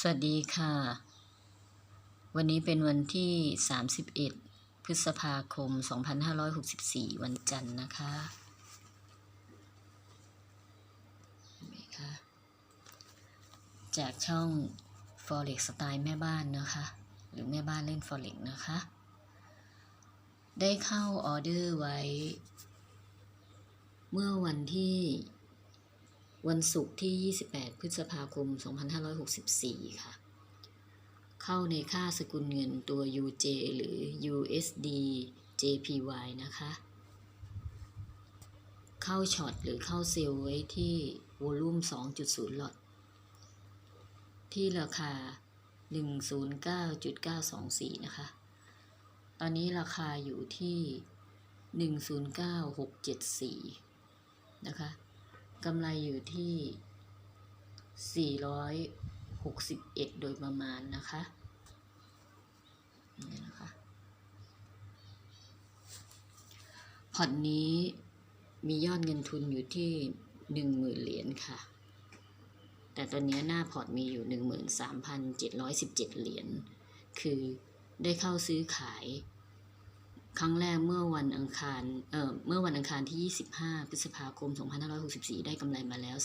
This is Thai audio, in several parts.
สวัสดีค่ะ วันนี้เป็นวันที่ 31 พฤษภาคม 2564 วันจันทร์นะคะเห็นไหมจากช่อง Forex สไตล์แม่บ้านนะคะ หรือแม่บ้านเล่น Forex นะคะ ได้เข้าออเดอร์ไว้ เมื่อวันที่ วันศุกร์ที่ 28 พฤษภาคม 2564 ค่ะ เข้าในค่าสกุลเงินตัว UJ หรือ USD JPY นะคะ เข้าช็อตหรือเข้าเซลล์ไว้ที่วอลุ่ม2.0 หลอตที่ราคา 109.924 นะคะ ตอนนี้ราคาอยู่ที่ 109,674 นะคะ กำไรอยู่ที่ 461 โดยประมาณนะคะนี่นะคะพอร์ตนี้มียอดเงินทุนอยู่ที่ 10,000 เหรียญค่ะ แต่ตอนนี้หน้าพอร์ตมีอยู่ 13,717 เหรียญ คือได้เข้าซื้อขาย ครั้งแรกเมื่อวันอังคาร เอ่อ เมื่อวันอังคารที่ 25 พฤษภาคม 2564 ได้กำไรมาแล้ว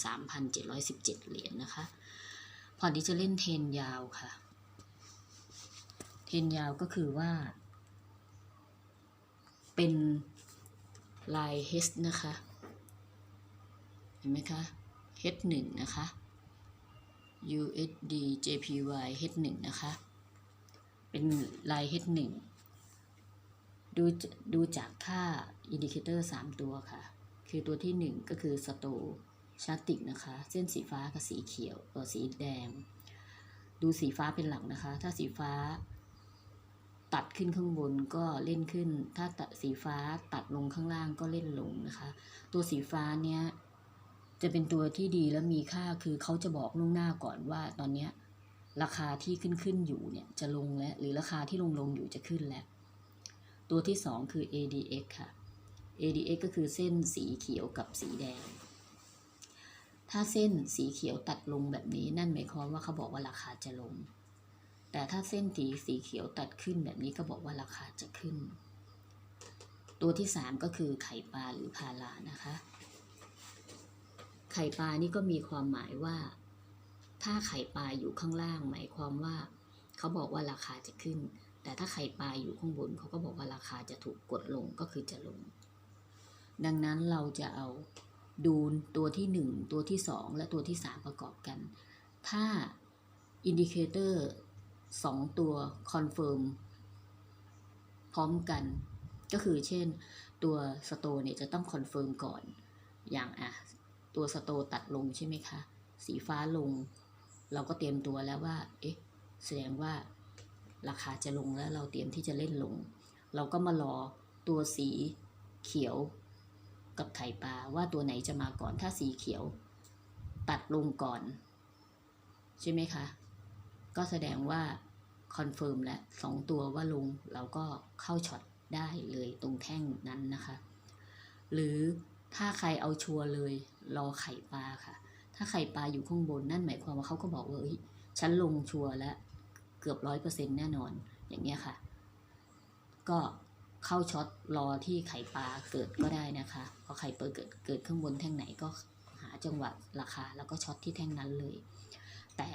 3,717 เหรียญนะคะ พอนี้จะเล่นเทรนยาวค่ะ เทรนยาวก็คือว่า เป็นลาย H นะคะ เห็นไหมคะ H1 นะคะ USD JPY H1 นะคะ เป็นลาย H1 ดูดูจากค่าอินดิเคเตอร์ 3 ตัวค่ะ คือตัวที่ 1 ก็คือสโตชาติกนะคะ เส้นสีฟ้ากับสีเขียวเออสีแดง ดูสีฟ้าเป็นหลักนะคะ ถ้าสีฟ้าตัดขึ้นข้างบนก็เล่นขึ้น ถ้าตัดสีฟ้าตัดลงข้างล่างก็เล่นลงนะคะ ตัวสีฟ้าเนี้ยจะเป็นตัวที่ดีและมีค่าคือเขาจะบอกล่วงหน้าก่อนว่าตอนเนี้ยราคาที่ขึ้นขึ้นอยู่เนี่ยจะลงแล้วหรือราคาที่ลงลงอยู่จะขึ้นแล้ว ตัวที่ 2 คือ ADX ค่ะ ADX ก็คือเส้นสีเขียวกับสีแดง ถ้าเส้นสีเขียวตัดลงแบบนี้นั่นหมายความว่าเขาบอกว่าราคาจะลง แต่ถ้าเส้นสีสีเขียวตัดขึ้นแบบนี้ก็บอกว่าราคาจะขึ้น ตัวที่ 3 ก็คือไข่ปลาหรือพารานะคะ ไข่ปลานี่ก็มีความหมายว่า ถ้าไข่ปลาอยู่ข้างล่างหมายความว่า เขาบอกว่าราคาจะขึ้น แต่ถ้าไข่ปลาอยู่ข้างบนเขาก็บอกว่าราคาจะถูกกดลงก็คือจะลง ดังนั้นเราจะเอาดูตัวที่ 1 ตัวที่ 2 และตัวที่ 3 ประกอบกัน ถ้าอินดิเคเตอร์2ตัวคอนเฟิร์มพร้อมกัน ก็คือเช่นตัวสโตเนี่ยจะต้องคอนเฟิร์มก่อน อย่างอะตัวสโตตัดลงใช่ไหมคะ สีฟ้าลง เราก็เตรียมตัวแล้วว่า เอ๊ะ แสดงว่า ราคาจะลงแล้วเราเตรียมที่จะเล่นลง เราก็มารอตัวสีเขียวกับไข่ปลาว่าตัวไหนจะมาก่อนถ้าสีเขียว ตัดลงก่อน ใช่ไหมคะ ก็แสดงว่าคอนเฟิร์มแล้วสองตัวว่าลงเราก็เข้าช็อตได้เลยตรงแท่งนั้นนะคะ หรือถ้าใครเอาชัวร์เลยรอไข่ปลาค่ะ ถ้าไข่ปลาอยู่ข้างบนนั่นหมายความว่าเขาก็บอกว่าเอ้ยฉันลงชัวร์แล้ว เกือบร้อยเปอร์เซ็นแน่นอน อย่างเงี้ยค่ะ ก็เข้าช็อตรอที่ไข่ปลาเกิดก็ได้นะคะพอไข่เปิดเกิดเกิดข้างบนแท่งไหนก็หาจังหวะราคาแล้วก็ช็อตที่แท่งนั้นเลย แต่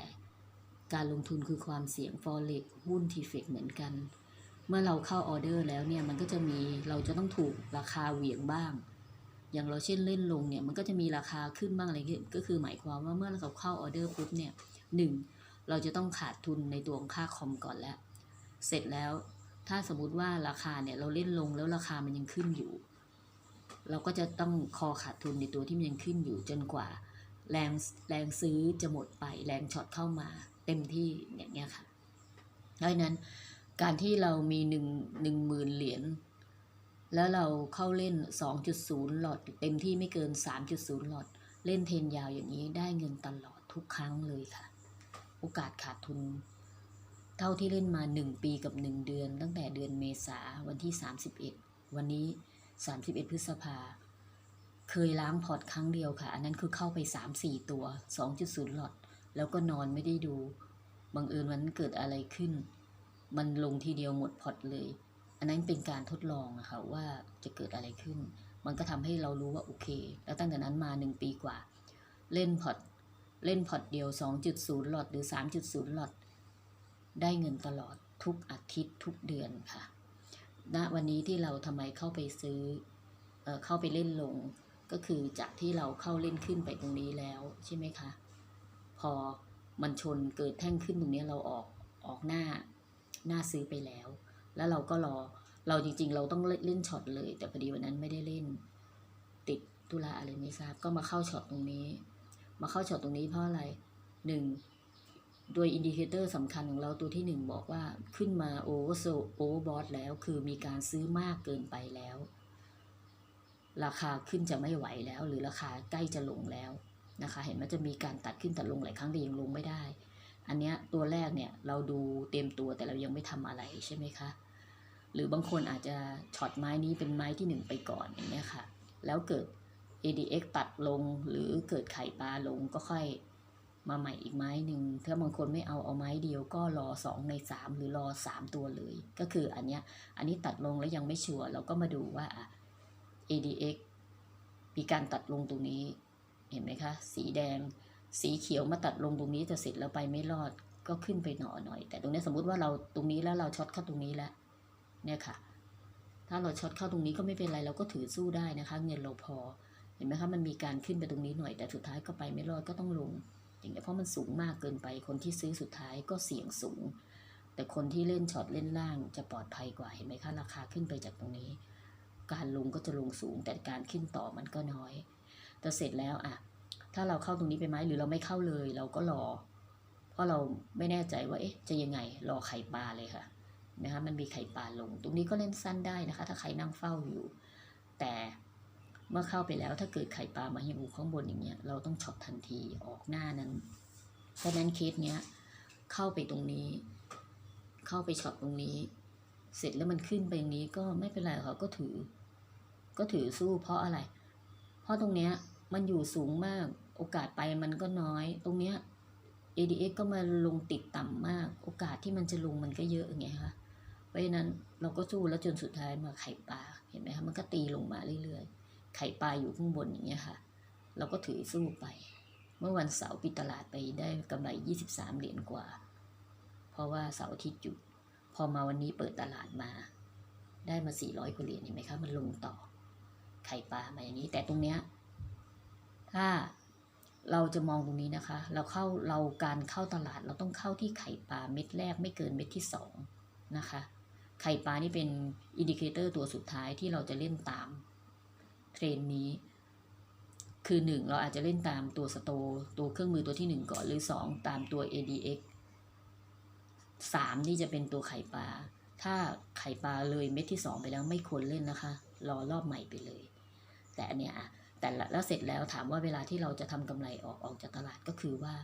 การลงทุนคือความเสี่ยง forex หุ้นทีเฟกเหมือนกัน เมื่อเราเข้าออเดอร์แล้วเนี่ยมันก็จะมีเราจะต้องถูกราคาเหวี่ยงบ้าง อย่างเราเช่นเล่นลงเนี่ยมันก็จะมีราคาขึ้นบ้างอะไรเงี้ยก็คือหมายความว่าเมื่อเราเข้าออเดอร์ปุ๊บเนี่ยหนึ่ง เราจะต้องขาดทุนในตัวของค่าคอมก่อนแล้ว เสร็จแล้วถ้าสมมติว่าราคาเนี่ยเราเล่นลงแล้วราคามันยังขึ้นอยู่ เราก็จะต้องคอขาดทุนในตัวที่มันยังขึ้นอยู่จนกว่า แรงแรงซื้อจะหมดไปแรงช็อตเข้ามา เต็มที่อย่างเงี้ยค่ะดังนั้นการที่เรามีหนึ่งหนึ่งหมื่นเหรียญแล้วเราเข้าเล่น 2.0 หลอดเต็มที่ไม่เกิน 3.0 หลอด เล่นเทนยาวอย่างนี้ได้เงินตลอดทุกครั้งเลยค่ะ โอกาสขาดทุน เท่าที่เล่นมา 1 ปีกับ 1 เดือน ตั้งแต่เดือนเมษาวันที่ 31 วันนี้ 31 พฤษภา เคยล้างพอร์ตครั้งเดียวค่ะ อันนั้นคือเข้าไป 3-4 ตัว 2.0 หลอด แล้วก็นอนไม่ได้ดูบังเอิญวันนั้นเกิดอะไรขึ้น มันลงทีเดียวหมดพอร์ตเลย อันนั้นเป็นการทดลองอะค่ะว่าจะเกิดอะไรขึ้น มันก็ทำให้เรารู้ว่าโอเค แล้วตั้งแต่นั้นมาหนึ่งปีกว่า เล่นพอร์ต เล่นพอร์ตเดียว 2.0 หลอดหรือ 3.0 หลอด ได้เงินตลอดทุกอาทิตย์ทุกเดือนค่ะณวันนี้ที่เราทำไมเข้าไปซื้อเออเข้าไปเล่นลง ก็คือจากที่เราเข้าเล่นขึ้นไปตรงนี้แล้วใช่ไหมคะ พอมันชนเกิดแท่งขึ้นตรงนี้เราออกออกหน้าหน้าซื้อไปแล้ว แล้วเราก็รอเราจริงๆ เราต้องเล่นเล่นช็อตเลย แต่พอดีวันนั้นไม่ได้เล่น ติดธุระอะไรไม่ทราบก็มาเข้าช็อตตรงนี้ มาเข้าช็อตตรงนี้เพราะอะไรหนึ่งโดยอินดิเคเตอร์สำคัญของเราตัวที่หนึ่งบอกว่าขึ้นมาโอเวอร์โซโอเวอร์บอทแล้ว คือมีการซื้อมากเกินไปแล้ว ราคาขึ้นจะไม่ไหวแล้ว หรือราคาใกล้จะลงแล้วนะคะ เห็นมันจะมีการตัดขึ้นตัดลงหลายครั้งแต่ยังลงไม่ได้ อันเนี้ยตัวแรกเนี่ยเราดูเต็มตัวแต่เรายังไม่ทำอะไรใช่ไหมคะ หรือบางคนอาจจะช็อตไม้นี้เป็นไม้ที่หนึ่งไปก่อนอย่างเงี้ยค่ะ แล้วเกิด ADX ตัดลงหรือเกิดไข่ปลาลงก็ค่อยมาใหม่อีกไม้หนึ่งถ้าบางคนไม่เอาเอาไม้เดียวก็รอสองในสามหรือรอสามตัวเลย ก็คืออันเนี้ยอันนี้ตัดลงแล้วยังไม่ชัวร์เราก็มาดูว่าอะ ADX มีการตัดลงตรงนี้เห็นไหมคะ สีแดง สีเขียวมาตัดลงตรงนี้จะเสร็จแล้วไปไม่รอดก็ขึ้นไปหน่อหน่อย แต่ตรงนี้สมมุติว่าเราตรงนี้แล้วเราช็อตเข้าตรงนี้แล้วเนี่ยค่ะ ถ้าเราช็อตเข้าตรงนี้ก็ไม่เป็นไรเราก็ถือสู้ได้นะคะ เงินเราพอ เห็นไหมคะมันมีการขึ้นไปตรงนี้หน่อย แต่สุดท้ายก็ไปไม่รอดก็ต้องลง อย่างเงี้ยเพราะมันสูงมากเกินไป คนที่ซื้อสุดท้ายก็เสี่ยงสูง แต่คนที่เล่นช็อตเล่นล่างจะปลอดภัยกว่าเห็นไหมคะราคาขึ้นไปจากตรงนี้ การลงก็จะลงสูง แต่การขึ้นต่อมันก็น้อย แต่เสร็จแล้วอะถ้าเราเข้าตรงนี้ไปไหมหรือเราไม่เข้าเลย เราก็รอ เพราะเราไม่แน่ใจว่าเอ๊ะจะยังไงรอไข่ปลาเลยค่ะนะคะมันมีไข่ปลาลง ตรงนี้ก็เล่นสั้นได้นะคะ ถ้าใครนั่งเฝ้าอยู่ แต่ มื่อเข้าไปแล้วถ้าเกิดไข่ปลามาอยู่ข้างบนอย่างเงี้ยเราต้องช็อตทันทีออกหน้านั้น เพราะนั้นเคสเนี้ยเข้าไปตรงนี้ เข้าไปช็อตตรงนี้ เสร็จแล้วมันขึ้นไปอย่างนี้ก็ไม่เป็นไรค่ะก็ถือ ก็ถือสู้เพราะอะไร เพราะตรงเนี้ยมันอยู่สูงมากโอกาสไปมันก็น้อย ตรงเนี้ย ADX ก็มาลงติดต่ำมาก โอกาสที่มันจะลงมันก็เยอะไงคะเพราะฉะนั้นเราก็สู้แล้วจนสุดท้ายมาไข่ปลาเห็นไหมคะมันก็ตีลงมาเรื่อยๆ ไข่ปลาอยู่ข้างบนอย่างเงี้ยค่ะ เราก็ถือสู้ไป เมื่อวันเสาร์ปิดตลาดไปได้กำไร 23 เหรียญกว่า เพราะว่าเสาร์อาทิตย์หยุด พอมาวันนี้เปิดตลาดมา ได้มา 400กว่าเหรียญเห็นไหมคะ มันลงต่อ ไข่ปลามาอย่างนี้ แต่ตรงเนี้ย ถ้าเราจะมองตรงนี้นะคะ เราเข้าเราการเข้าตลาดเราต้องเข้าที่ไข่ปลาเม็ดแรกไม่เกินเม็ดที่สองนะคะ ไข่ปลานี่เป็นอินดิเคเตอร์ตัวสุดท้ายที่เราจะเล่นตาม เทรนนี้ คือหนึ่งเราอาจจะเล่นตามตัวสโตตัวเครื่องมือตัวที่หนึ่งก่อน หรือสองตามตัว ADX สามนี่จะเป็นตัวไข่ปลา ถ้าไข่ปลาเลยเม็ดที่สองไปแล้วไม่ควรเล่นนะคะ รอรอบใหม่ไปเลย แต่อันเนี้ยอะแต่แล้วเสร็จแล้วถามว่าเวลาที่เราจะทำกำไรออกออกจากตลาดก็คือว่า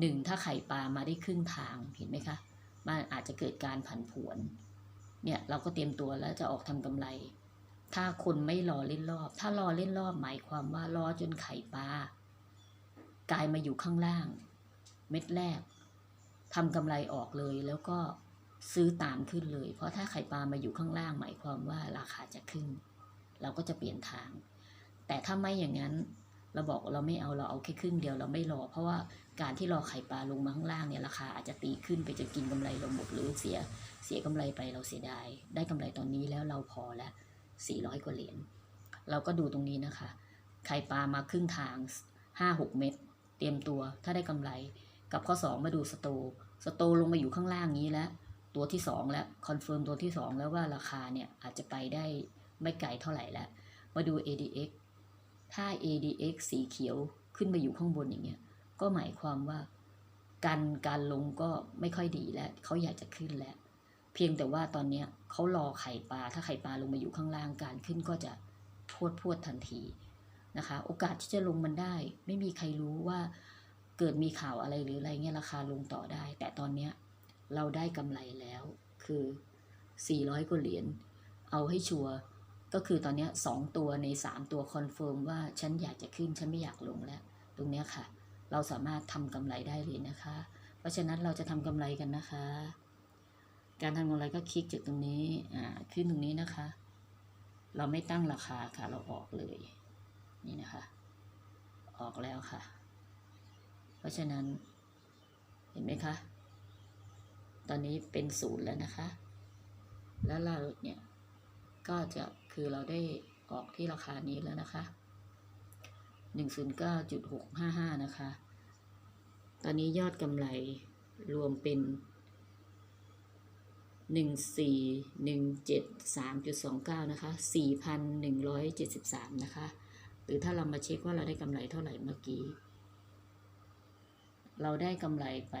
หนึ่งถ้าไข่ปลามาได้ครึ่งทางเห็นไหมคะมันอาจจะเกิดการผันผวนเนี่ยเราก็เตรียมตัวแล้วจะออกทำกำไร ถ้าคนไม่รอเล่นรอบ ถ้ารอเล่นรอบหมายความว่ารอจนไข่ปลากลายมาอยู่ข้างล่าง เม็ดแรกทำกำไรออกเลยแล้วก็ซื้อตามขึ้นเลย เพราะถ้าไข่ปลามาอยู่ข้างล่าง หมายความว่าราคาจะขึ้น เราก็จะเปลี่ยนทาง แต่ถ้าไม่อย่างนั้นเราบอกเราไม่เอาเราเอาแค่ครึ่งเดียวเราไม่รอ เพราะว่าการที่รอไข่ปลาลงมาข้างล่างเนี่ยราคาอาจจะตีขึ้นไปจะกินกำไรเราหมดหรือเสียเสียกำไรไปเราเสียดายได้กำไรตอนนี้แล้วเราพอแล้ว 400 กว่าเหรียญ เราก็ดูตรงนี้นะคะไข่ปลามาครึ่งทาง 5-6 เม็ด เตรียมตัว ถ้าได้กำไร กับข้อ 2 มาดูสโต สโตลงมาอยู่ข้างล่างนี้แล้ว ตัวที่ 2 แล้ว คอนเฟิร์มตัวที่ 2 แล้วว่าราคาเนี่ยอาจจะไปได้ไม่ไกลเท่าไหร่แล้ว มาดู ADX ถ้า ADX สีเขียวขึ้นมาอยู่ข้างบนอย่างเงี้ย ก็หมายความว่าการการลงก็ไม่ค่อยดีแล้ว เขาอยากจะขึ้นแล้ว เพียงแต่ว่าตอนเนี้ยเขารอไข่ปลา ถ้าไข่ปลาลงมาอยู่ข้างล่างการขึ้นก็จะพวดพวดทันทีนะคะ โอกาสที่จะลงมันได้ ไม่มีใครรู้ว่าเกิดมีข่าวอะไรหรืออะไรเงี้ยราคาลงต่อได้ แต่ตอนเนี้ยเราได้กำไรแล้วคือ 400กว่าเหรียญเอาให้ชัวร์ก็คือตอนนี้สองตัวใน 3 ตัวคอนเฟิร์มว่าฉันอยากจะขึ้นฉันไม่อยากลงแล้ว ตรงนี้ค่ะ เราสามารถทำกำไรได้เลยนะคะ เพราะฉะนั้นเราจะทำกำไรกันนะคะ การทำกำไรก็คลิกจากตรงนี้อ่าขึ้นตรงนี้นะคะ เราไม่ตั้งราคาค่ะ เราออกเลย นี่นะคะ ออกแล้วค่ะ เพราะฉะนั้น เห็นไหมคะ ตอนนี้เป็นศูนย์แล้วนะคะ แล้วเราเนี่ยก็จะคือเราได้ออกที่ราคานี้แล้วนะคะหนึ่งศูนย์เก้าจุดหกห้าห้านะคะ ตอนนี้ยอดกำไรรวมเป็น หนึ่งสี่หนึ่งเจ็ดสามจุดสองเก้านะคะสี่พันหนึ่งร้อยเจ็ดสิบสามนะคะ หรือถ้าเรามาเช็คว่าเราได้กำไรเท่าไหร่เมื่อกี้ เราได้กำไรไป